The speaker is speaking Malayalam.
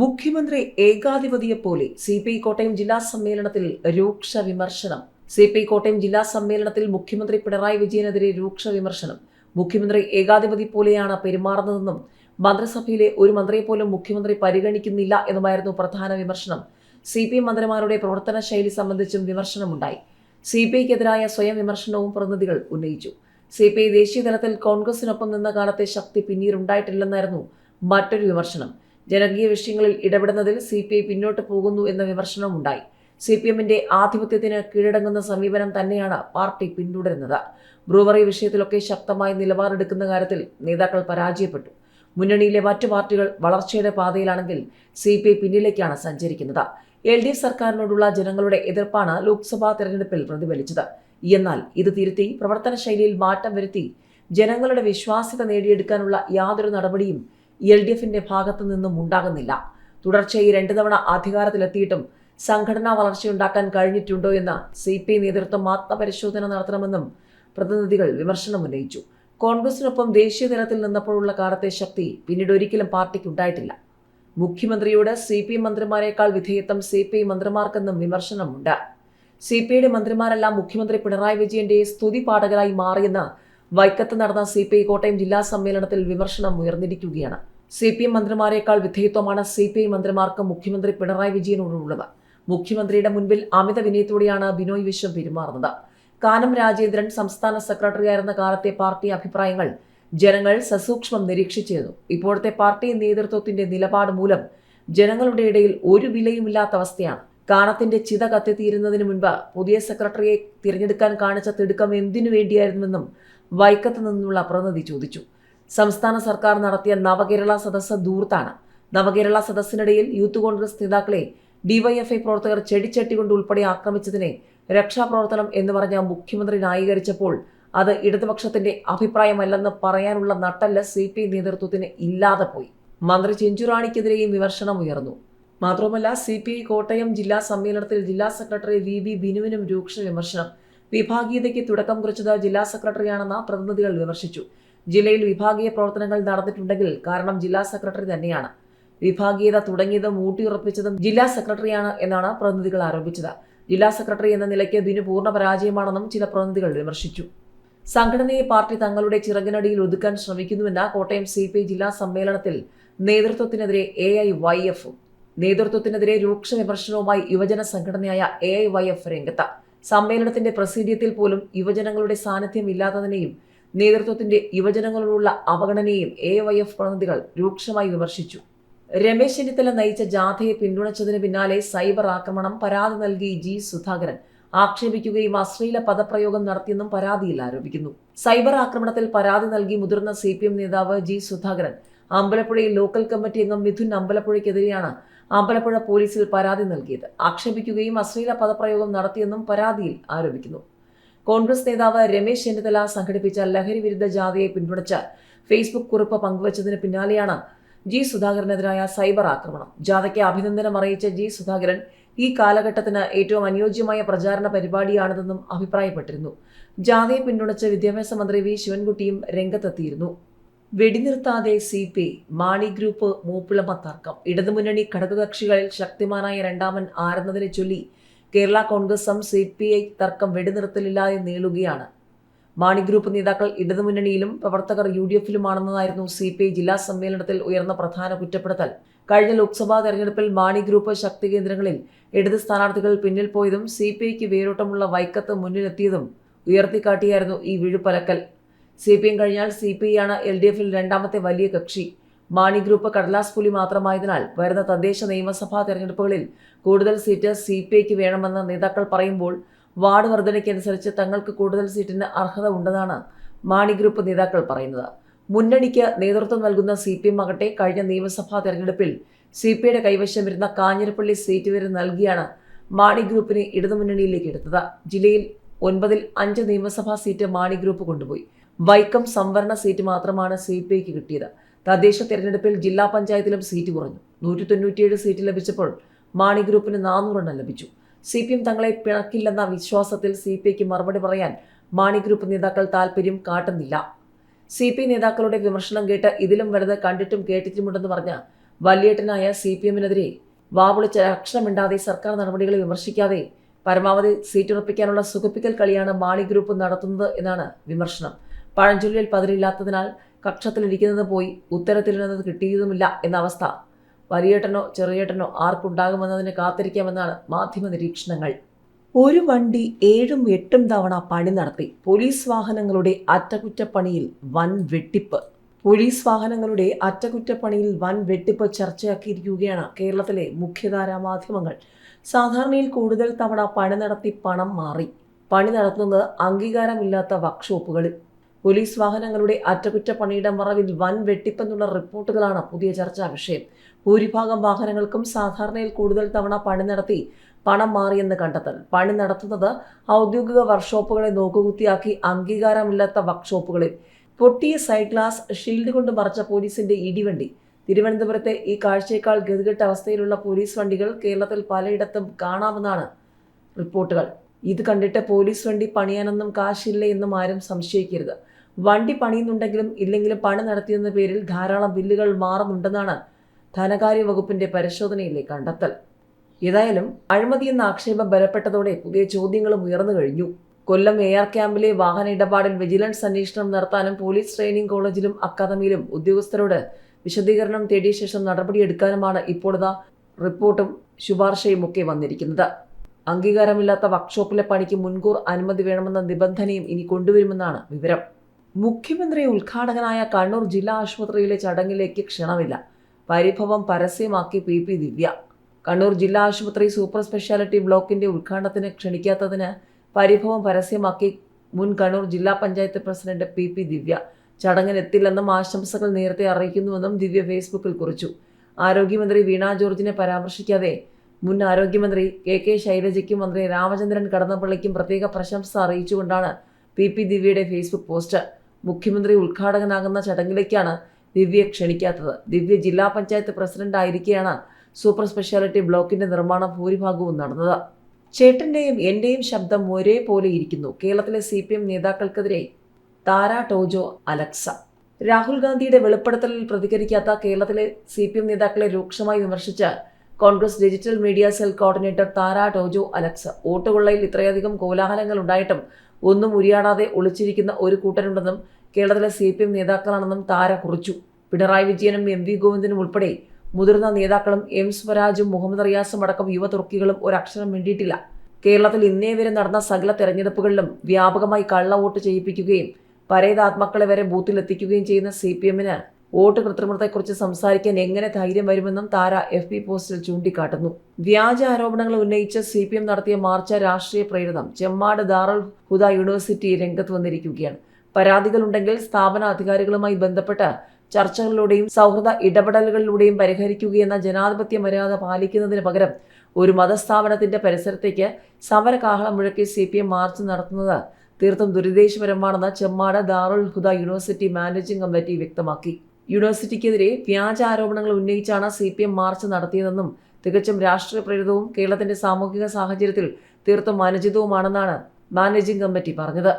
മുഖ്യമന്ത്രി ഏകാധിപതിയെപ്പോലെ സി പി കോട്ടയം ജില്ലാ സമ്മേളനത്തിൽ രൂക്ഷ വിമർശനം. സി പി കോട്ടയം ജില്ലാ സമ്മേളനത്തിൽ മുഖ്യമന്ത്രി പിണറായി വിജയനെതിരെ രൂക്ഷ വിമർശനം. മുഖ്യമന്ത്രി ഏകാധിപതി പോലെയാണ് പെരുമാറുന്നതെന്നും മന്ത്രിസഭയിലെ ഒരു മന്ത്രിയെപ്പോലും മുഖ്യമന്ത്രി പരിഗണിക്കുന്നില്ല എന്നുമായിരുന്നു പ്രധാന വിമർശനം. സി പി എം മന്ത്രിമാരുടെ പ്രവർത്തന ശൈലി സംബന്ധിച്ചും വിമർശനമുണ്ടായി. സി പി ഐക്കെതിരായ സ്വയം വിമർശനവും പ്രതിനിധികൾ ഉന്നയിച്ചു. സി പി ഐ ദേശീയ തലത്തിൽ കോൺഗ്രസിനൊപ്പം നിന്ന കാലത്തെ ശക്തി പിന്നീടുണ്ടായിട്ടില്ലെന്നായിരുന്നു മറ്റൊരു വിമർശനം. ജനകീയ വിഷയങ്ങളിൽ ഇടപെടുന്നതിൽ സി പി ഐ പിന്നോട്ട് പോകുന്നു എന്ന വിമർശനവുമുണ്ടായി. സി പി എമ്മിന്റെ ആധിപത്യത്തിന് കീഴടങ്ങുന്ന സമീപനം തന്നെയാണ് പാർട്ടി പിന്തുടരുന്നത്. ബ്രൂവറി വിഷയത്തിലൊക്കെ ശക്തമായ നിലപാടെടുക്കുന്ന കാര്യത്തിൽ നേതാക്കൾ പരാജയപ്പെട്ടു. മുന്നണിയിലെ മറ്റു പാർട്ടികൾ വളർച്ചയുടെ പാതയിലാണെങ്കിൽ സി പി ഐ പിന്നിലേക്കാണ് സഞ്ചരിക്കുന്നത്. എൽ ഡി എഫ് സർക്കാരിനോടുള്ള ജനങ്ങളുടെ എതിർപ്പാണ് ലോക്സഭാ തെരഞ്ഞെടുപ്പിൽ പ്രതിഫലിച്ചത്. എന്നാൽ ഇത് തിരുത്തി പ്രവർത്തന ശൈലിയിൽ മാറ്റം വരുത്തി ജനങ്ങളുടെ വിശ്വാസ്യത നേടിയെടുക്കാനുള്ള യാതൊരു നടപടിയും എൽ ഡി എഫിന്റെ ഭാഗത്തു നിന്നും ഉണ്ടാകുന്നില്ല. തുടർച്ചയായി രണ്ടു തവണ അധികാരത്തിലെത്തിയിട്ടും സംഘടനാ വളർച്ചയുണ്ടാക്കാൻ കഴിഞ്ഞിട്ടുണ്ടോ എന്ന് സി പി ഐ നേതൃത്വം ആത്മപരിശോധന നടത്തണമെന്നും പ്രതിനിധികൾ വിമർശനം ഉന്നയിച്ചു. കോൺഗ്രസിനൊപ്പം ദേശീയ തലത്തിൽ നിന്നപ്പോഴുള്ള കാലത്തെ ശക്തി പിന്നീട് ഒരിക്കലും പാർട്ടിക്ക് ഉണ്ടായിട്ടില്ല. മുഖ്യമന്ത്രിയോട് സി പി മന്ത്രിമാരെക്കാൾ വിധേയത്വം സി പി ഐ മന്ത്രിമാർക്കെന്നും വിമർശനമുണ്ട്. സി പി ഐയുടെ മന്ത്രിമാരെല്ലാം മുഖ്യമന്ത്രി പിണറായി വിജയന്റെ സ്തുതി പാഠകരായി മാറിയെന്ന് വൈക്കത്ത് നടന്ന സി പി ഐ കോട്ടയം ജില്ലാ സമ്മേളനത്തിൽ വിമർശനം ഉയർന്നിരിക്കുകയാണ്. സി പി എം മന്ത്രിമാരെക്കാൾ വിധേയത്വമാണ് സി പി ഐ മന്ത്രിമാർക്ക് മുഖ്യമന്ത്രി പിണറായി വിജയനോടുള്ളത്. മുഖ്യമന്ത്രിയുടെ മുൻപിൽ അമിത വിനയത്തോടെയാണ് ബിനോയ് വിശ്വം പെരുമാറുന്നത്. കാനം രാജേന്ദ്രൻ സംസ്ഥാന സെക്രട്ടറിയായിരുന്ന കാലത്തെ പാർട്ടി അഭിപ്രായങ്ങൾ ജനങ്ങൾ സസൂക്ഷ്മം നിരീക്ഷിച്ചിരുന്നു. ഇപ്പോഴത്തെ പാർട്ടി നേതൃത്വത്തിന്റെ നിലപാട് മൂലം ജനങ്ങളുടെ ഇടയിൽ ഒരു വിലയുമില്ലാത്ത അവസ്ഥയാണ്. കാനത്തിന്റെ ചിത കത്തിത്തീരുന്നതിന് മുൻപ് പുതിയ സെക്രട്ടറിയെ തിരഞ്ഞെടുക്കാൻ കാണിച്ച തിടുക്കം എന്തിനു വേണ്ടിയായിരുന്നുവെന്നും വൈക്കത്ത് നിന്നുള്ള പ്രതിനിധി ചോദിച്ചു. സംസ്ഥാന സർക്കാർ നടത്തിയ നവകേരള സദസ്സ് ദൂർത്താണ് നവകേരള സദസ്സിനിടയിൽ യൂത്ത് കോൺഗ്രസ് നേതാക്കളെ ഡിവൈഎഫ്ഐ പ്രവർത്തകർ ചെടിച്ചട്ടി കൊണ്ട് ഉൾപ്പെടെ ആക്രമിച്ചതിനെ രക്ഷാപ്രവർത്തനം എന്ന് പറഞ്ഞ മുഖ്യമന്ത്രി ന്യായീകരിച്ചപ്പോൾ അത് ഇടതുപക്ഷത്തിന്റെ അഭിപ്രായമല്ലെന്ന് പറയാനുള്ള നട്ടല്ല സി പി നേതൃത്വത്തിന് ഇല്ലാതെ പോയി. മന്ത്രി ചെഞ്ചുറാണിക്കെതിരെയും വിമർശനം ഉയർന്നു. മാത്രമല്ല സി പി ഐ കോട്ടയം ജില്ലാ സമ്മേളനത്തിൽ ജില്ലാ സെക്രട്ടറി വി ബി ബിനുവിനും രൂക്ഷ വിമർശനം. വിഭാഗീയതയ്ക്ക് തുടക്കം കുറിച്ചത് ജില്ലാ സെക്രട്ടറിയാണെന്ന് പ്രതിനിധികൾ വിമർശിച്ചു. ജില്ലയിൽ വിഭാഗീയ പ്രവർത്തനങ്ങൾ നടന്നിട്ടുണ്ടെങ്കിൽ കാരണം ജില്ലാ സെക്രട്ടറി തന്നെയാണ്. വിഭാഗീയത തുടങ്ങിയതും ഊട്ടിയുറപ്പിച്ചതും ജില്ലാ സെക്രട്ടറിയാണ് എന്നാണ് പ്രതിനിധികൾ ആരോപിച്ചത്. ജില്ലാ സെക്രട്ടറി എന്ന നിലയ്ക്ക് ബിനു പൂർണ പരാജയമാണെന്നും ചില പ്രതിനിധികൾ വിമർശിച്ചു. സംഘടനയെ പാർട്ടി തങ്ങളുടെ ചിറകിനടിയിൽ ഒതുക്കാൻ ശ്രമിക്കുന്നുവെന്ന കോട്ടയം സി പി ജില്ലാ സമ്മേളനത്തിൽ നേതൃത്വത്തിനെതിരെ എ ഐ വൈ എഫും നേതൃത്വത്തിനെതിരെ രൂക്ഷ വിമർശനവുമായി യുവജന സംഘടനയായ എ ഐ വൈ എഫ് രംഗത്ത് സമ്മേളനത്തിന്റെ പ്രസീഡിയത്തിൽ പോലും യുവജനങ്ങളുടെ സാന്നിധ്യം ഇല്ലാത്തതിനെയും നേതൃത്വത്തിന്റെ യുവജനങ്ങളോടുള്ള അവഗണനയെയും എ വൈ എഫ് പ്രതിനിധികൾ രൂക്ഷമായി വിമർശിച്ചു. രമേശ് ചെന്നിത്തല നയിച്ച ജാഥയെ പിന്തുണച്ചതിന് പിന്നാലെ സൈബർ ആക്രമണം പരാതി നൽകി ജി സുധാകരൻ. ആക്ഷേപിക്കുകയും അശ്ലീല പദപ്രയോഗം നടത്തിയെന്നും പരാതിയിൽ ആരോപിക്കുന്നു. സൈബർ ആക്രമണത്തിൽ പരാതി നൽകി മുതിർന്ന സി നേതാവ് ജി സുധാകരൻ. അമ്പലപ്പുഴയിൽ ലോക്കൽ കമ്മിറ്റി അംഗം മിഥുൻ അമ്പലപ്പുഴയ്ക്കെതിരെയാണ് അമ്പലപ്പുഴ പോലീസിൽ പരാതി നൽകിയത്. ആക്ഷേപിക്കുകയും അശ്ലീല പദപ്രയോഗം നടത്തിയെന്നും പരാതിയിൽ ആരോപിക്കുന്നു. കോൺഗ്രസ് നേതാവ് രമേശ് ചെന്നിത്തല സംഘടിപ്പിച്ച ലഹരി വിരുദ്ധ ജാഥയെ പിന്തുണച്ച് ഫേസ്ബുക്ക് കുറിപ്പ് പങ്കുവച്ചതിന് പിന്നാലെയാണ് ജി സുധാകരനെതിരായ സൈബർ ആക്രമണം. ജാഥയ്ക്ക് അഭിനന്ദനം അറിയിച്ച ജി സുധാകരൻ ഈ കാലഘട്ടത്തിന് ഏറ്റവും അനുയോജ്യമായ പ്രചാരണ പരിപാടിയാണിതെന്നും അഭിപ്രായപ്പെട്ടിരുന്നു. ജാഥയെ പിന്തുണച്ച് വിദ്യാഭ്യാസ മന്ത്രി വി ശിവൻകുട്ടിയും രംഗത്തെത്തിയിരുന്നു. വെടിനിർത്താതെ സി പി മാണി ഗ്രൂപ്പ് മൂപ്പിളമ തർക്കം ഇടതുമുന്നണി ഘടകകക്ഷികളിൽ ശക്തിമാനായ രണ്ടാമൻ ആരെന്നതിനെ ചൊല്ലി കേരള കോൺഗ്രസും സി പി ഐ തർക്കം വെടിനിർത്തലില്ലാതെ നീളുകയാണ്. മാണി ഗ്രൂപ്പ് നേതാക്കൾ ഇടതുമുന്നണിയിലും പ്രവർത്തകർ യു ഡി എഫിലുമാണെന്നതായിരുന്നു സി പി ഐ ജില്ലാ സമ്മേളനത്തിൽ ഉയർന്ന പ്രധാന കുറ്റപ്പെടുത്തൽ. കഴിഞ്ഞ ലോക്സഭാ തെരഞ്ഞെടുപ്പിൽ മാണി ഗ്രൂപ്പ് ശക്തി കേന്ദ്രങ്ങളിൽ ഇടത് സ്ഥാനാർത്ഥികൾ പിന്നിൽ പോയതും സി പി ഐക്ക് വേരോട്ടമുള്ള വൈക്കത്ത് മുന്നിലെത്തിയതും ഉയർത്തിക്കാട്ടിയായിരുന്നു ഈ വിഴുപ്പലക്കൽ. സി പി എം കഴിഞ്ഞാൽ സി പി ഐ ആണ് എൽ ഡി എഫിൽ രണ്ടാമത്തെ വലിയ കക്ഷി. മാണി ഗ്രൂപ്പ് കടലാസ് പുലി മാത്രമായതിനാൽ വരുന്ന തദ്ദേശ നിയമസഭാ തെരഞ്ഞെടുപ്പുകളിൽ കൂടുതൽ സീറ്റ് സി പി ഐക്ക് വേണമെന്ന് നേതാക്കൾ പറയുമ്പോൾ വാർഡ് വർധനയ്ക്കനുസരിച്ച് തങ്ങൾക്ക് കൂടുതൽ സീറ്റിന് അർഹത ഉണ്ടെന്നാണ് മാണി ഗ്രൂപ്പ് നേതാക്കൾ പറയുന്നത്. മുന്നണിക്ക് നേതൃത്വം നൽകുന്ന സി പി എം ആകട്ടെ കഴിഞ്ഞ നിയമസഭാ തെരഞ്ഞെടുപ്പിൽ സി പി ഐയുടെ കൈവശം വരുന്ന കാഞ്ഞിരപ്പള്ളി സീറ്റ് വരെ നൽകിയാണ് മാണി ഗ്രൂപ്പിനെ ഇടതുമുന്നണിയിലേക്ക് എടുത്തത്. ജില്ലയിൽ ഒൻപതിൽ അഞ്ച് നിയമസഭാ സീറ്റ് മാണി ഗ്രൂപ്പ് കൊണ്ടുപോയി. വൈക്കം സംവരണ സീറ്റ് മാത്രമാണ് സി പി ഐക്ക് കിട്ടിയത്. തദ്ദേശ തെരഞ്ഞെടുപ്പിൽ ജില്ലാ പഞ്ചായത്തിലും സീറ്റ് കുറഞ്ഞു. നൂറ്റി തൊണ്ണൂറ്റിയേഴ് സീറ്റ് ലഭിച്ചപ്പോൾ മാണി ഗ്രൂപ്പിന് നാനൂറെണ്ണം ലഭിച്ചു. സി പി എം തങ്ങളെ പിണക്കില്ലെന്ന വിശ്വാസത്തിൽ സി പി ഐക്ക് മറുപടി പറയാൻ മാണി ഗ്രൂപ്പ് നേതാക്കൾ താൽപ്പര്യം കാട്ടുന്നില്ല. സി പി നേതാക്കളുടെ വിമർശനം കേട്ട് ഇതിലും വലുത് കണ്ടിട്ടും കേട്ടിട്ടുമുണ്ടെന്ന് പറഞ്ഞ വല്യേട്ടനായ സി പി എമ്മിനെതിരെ വാവുളിച്ച അക്ഷരമിണ്ടാതെ സർക്കാർ നടപടികളെ വിമർശിക്കാതെ പരമാവധി സീറ്റുറപ്പിക്കാനുള്ള സുഖപ്പിക്കൽ കളിയാണ് മാണി ഗ്രൂപ്പ് നടത്തുന്നത് എന്നാണ് വിമർശനം. പഴഞ്ചൊല്ലിൽ പതിരില്ലാത്തതിനാൽ കക്ഷത്തിലിരിക്കുന്നത് പോയി ഉത്തരത്തിൽ നിന്നത് കിട്ടിയതുമില്ല എന്ന അവസ്ഥ. വലിയേട്ടനോ ചെറിയേട്ടനോ ആർക്കുണ്ടാകുമെന്നതിന് കാത്തിരിക്കാമെന്നാണ് മാധ്യമ നിരീക്ഷണങ്ങൾ. ഒരു വണ്ടി ഏഴും എട്ടും തവണ പണി നടത്തി. പോലീസ് വാഹനങ്ങളുടെ അറ്റകുറ്റപ്പണിയിൽ വൻ വെട്ടിപ്പ്. പോലീസ് വാഹനങ്ങളുടെ അറ്റകുറ്റപ്പണിയിൽ വൻ വെട്ടിപ്പ് ചർച്ചയാക്കിയിരിക്കുകയാണ് കേരളത്തിലെ മുഖ്യധാരാ മാധ്യമങ്ങൾ. സാധാരണയിൽ കൂടുതൽ തവണ പണി നടത്തി പണം മാറി. പണി നടത്തുന്നത് അംഗീകാരമില്ലാത്ത വർക്ക്ഷോപ്പുകളിൽ. പോലീസ് വാഹനങ്ങളുടെ അറ്റകുറ്റപ്പണിയുടെ മറവിൽ വൻ വെട്ടിപ്പെന്നുള്ള റിപ്പോർട്ടുകളാണ് പുതിയ ചർച്ചാ വിഷയം. ഭൂരിഭാഗം വാഹനങ്ങൾക്കും സാധാരണയിൽ കൂടുതൽ തവണ പണി നടത്തി പണം മാറിയെന്ന് കണ്ടെത്തൽ. പണി നടത്തുന്നത് ഔദ്യോഗിക വർക്ക്ഷോപ്പുകളെ നോക്കുകുത്തിയാക്കി അംഗീകാരമില്ലാത്ത വർക്ക്ഷോപ്പുകളിൽ. പൊട്ടിയ സൈഡ് ഗ്ലാസ് ഷീൽഡ് കൊണ്ട് മറച്ച പോലീസിന്റെ ഇടിവണ്ടി. തിരുവനന്തപുരത്തെ ഈ കാഴ്ചയേക്കാൾ ഗതികെട്ട അവസ്ഥയിലുള്ള പോലീസ് വണ്ടികൾ കേരളത്തിൽ പലയിടത്തും കാണാമെന്നാണ് റിപ്പോർട്ടുകൾ. ഇത് കണ്ടിട്ട് പോലീസ് വണ്ടി പണിയാനൊന്നും കാശില്ല എന്നും ആരും സംശയിക്കരുത്. വണ്ടി പണിയുന്നുണ്ടെങ്കിലും ഇല്ലെങ്കിലും പണി നടത്തിയെന്ന പേരിൽ ധാരാളം ബില്ലുകൾ മാറുന്നുണ്ടെന്നാണ് ധനകാര്യ വകുപ്പിന്റെ പരിശോധനയിലെ കണ്ടെത്തൽ. ഏതായാലും അഴിമതി എന്ന ആക്ഷേപം ബലപ്പെട്ടതോടെ പുതിയ ചോദ്യങ്ങളും ഉയർന്നു കഴിഞ്ഞു. കൊല്ലം എ ആർ ക്യാമ്പിലെ വാഹന ഇടപാടിൽ വിജിലൻസ് അന്വേഷണം നടത്താനും പോലീസ് ട്രെയിനിംഗ് കോളേജിലും അക്കാദമിയിലും ഉദ്യോഗസ്ഥരോട് വിശദീകരണം തേടിയ ശേഷം നടപടിയെടുക്കാനുമാണ് ഇപ്പോഴത്തെ റിപ്പോർട്ടും ശുപാർശയും ഒക്കെ വന്നിരിക്കുന്നത്. അംഗീകാരമില്ലാത്ത വർക്ക്ഷോപ്പിലെ പണിക്ക് മുൻകൂർ അനുമതി വേണമെന്ന നിബന്ധനയും ഇനി കൊണ്ടുവരുമെന്നാണ് വിവരം. മുഖ്യമന്ത്രി ഉദ്ഘാടകനായ കണ്ണൂർ ജില്ലാ ആശുപത്രിയിലെ ചടങ്ങിലേക്ക് ക്ഷണമില്ല. പരിഭവം പരസ്യമാക്കി പി. പി. ദിവ്യ. കണ്ണൂർ ജില്ലാ ആശുപത്രി സൂപ്പർ സ്പെഷ്യാലിറ്റി ബ്ലോക്കിന്റെ ഉദ്ഘാടനത്തിന് ക്ഷണിക്കാത്തതിന് പരിഭവം പരസ്യമാക്കി മുൻ കണ്ണൂർ ജില്ലാ panchayat president P. P. Divya. ചടങ്ങിനെത്തില്ലെന്നും ആശംസകൾ നേരത്തെ അറിയിക്കുന്നുവെന്നും ദിവ്യ ഫേസ്ബുക്കിൽ കുറിച്ചു. ആരോഗ്യമന്ത്രി വീണ ജോർജിനെ പരാമർശിക്കാതെ മുൻ ആരോഗ്യമന്ത്രി കെ. കെ. ശൈലജയ്ക്കും മന്ത്രി രാമചന്ദ്രൻ കടന്നപ്പള്ളിക്കും പ്രത്യേക പ്രശംസ അറിയിച്ചുകൊണ്ടാണ് പി. പി. ദിവ്യയുടെ ഫേസ്ബുക്ക് പോസ്റ്റ്. മുഖ്യമന്ത്രി ഉദ്ഘാടകനാകുന്ന ചടങ്ങിലേക്കാണ് ദിവ്യ ക്ഷണിക്കാത്തത്. ദിവ്യ ജില്ലാ പഞ്ചായത്ത് പ്രസിഡന്റ് ആയിരിക്കെയാണ് സൂപ്പർ സ്പെഷ്യാലിറ്റി ബ്ലോക്കിന്റെ നിർമ്മാണം ഭൂരിഭാഗവും നടന്നത്. ചേട്ടന്റെയും എന്റെയും ശബ്ദം ഒരേപോലെ ഇരിക്കുന്നു. കേരളത്തിലെ സി പി എം നേതാക്കൾക്കെതിരെ താര ടോജോ അലക്സ. രാഹുൽ ഗാന്ധിയുടെ വെളിപ്പെടുത്തലിൽ പ്രതികരിക്കാത്ത കേരളത്തിലെ സി പി എം നേതാക്കളെ രൂക്ഷമായി വിമർശിച്ച് Congress digital media cell coordinator Tara Tojo Alex. വോട്ടുകൊള്ളയിൽ ഇത്രയധികം കോലാഹലങ്ങൾ ഉണ്ടായിട്ടും ഒന്നും ഉരിയാടാതെ ഒളിച്ചിരിക്കുന്ന ഒരു കൂട്ടരുണ്ടെന്നും കേരളത്തിലെ സി പി എം നേതാക്കളാണെന്നും താര കുറിച്ചു. പിണറായി വിജയനും എം വി ഗോവിന്ദനും ഉൾപ്പെടെ മുതിർന്ന നേതാക്കളും എം സ്വരാജും മുഹമ്മദ് റിയാസും അടക്കം യുവ തുർക്കികളും ഒരക്ഷരം മിണ്ടിയിട്ടില്ല. കേരളത്തിൽ ഇന്നേ വരെ നടന്ന സകല തെരഞ്ഞെടുപ്പുകളിലും വ്യാപകമായി കള്ളവോട്ട് ചെയ്യിപ്പിക്കുകയും പരേതാത്മാക്കളെ വരെ ബൂത്തിലെത്തിക്കുകയും ചെയ്യുന്ന സി പി എമ്മിന് വോട്ട് കൃത്രിമത്തെക്കുറിച്ച് സംസാരിക്കാൻ എങ്ങനെ ധൈര്യം വരുമെന്നും താര എഫ് പി പോസ്റ്റിൽ ചൂണ്ടിക്കാട്ടുന്നു. വ്യാജ ആരോപണങ്ങൾ ഉന്നയിച്ച് സി പി എം നടത്തിയ മാർച്ച രാഷ്ട്രീയ പ്രേരിതം ചെമ്മാട് ദാറുൽ ഹുദ യൂണിവേഴ്സിറ്റി രംഗത്ത് വന്നിരിക്കുകയാണ്. പരാതികളുണ്ടെങ്കിൽ സ്ഥാപന അധികാരികളുമായി ബന്ധപ്പെട്ട് ചർച്ചകളിലൂടെയും സൗഹൃദ ഇടപെടലുകളിലൂടെയും പരിഹരിക്കുകയെന്ന ജനാധിപത്യ മര്യാദ പാലിക്കുന്നതിന് പകരം ഒരു മതസ്ഥാപനത്തിന്റെ പരിസരത്തേക്ക് സമരകാഹളം മുഴക്കി സി പി എം മാർച്ച് നടത്തുന്നത് തീർത്തും ദുരുദ്ദേശപരമാണെന്ന് Chemmad Darul Huda university managing committee വ്യക്തമാക്കി. യൂണിവേഴ്സിറ്റിക്കെതിരെ വ്യാജ ആരോപണങ്ങൾ ഉന്നയിച്ചാണ് സി പി എം മാർച്ച് നടത്തിയതെന്നും തികച്ചും രാഷ്ട്രീയ പ്രേരിതവും കേരളത്തിന്റെ സാമൂഹിക സാഹചര്യത്തിൽ തീർത്തും അനുചിതവുമാണെന്നാണ് മാനേജിംഗ് കമ്മിറ്റി പറഞ്ഞത്.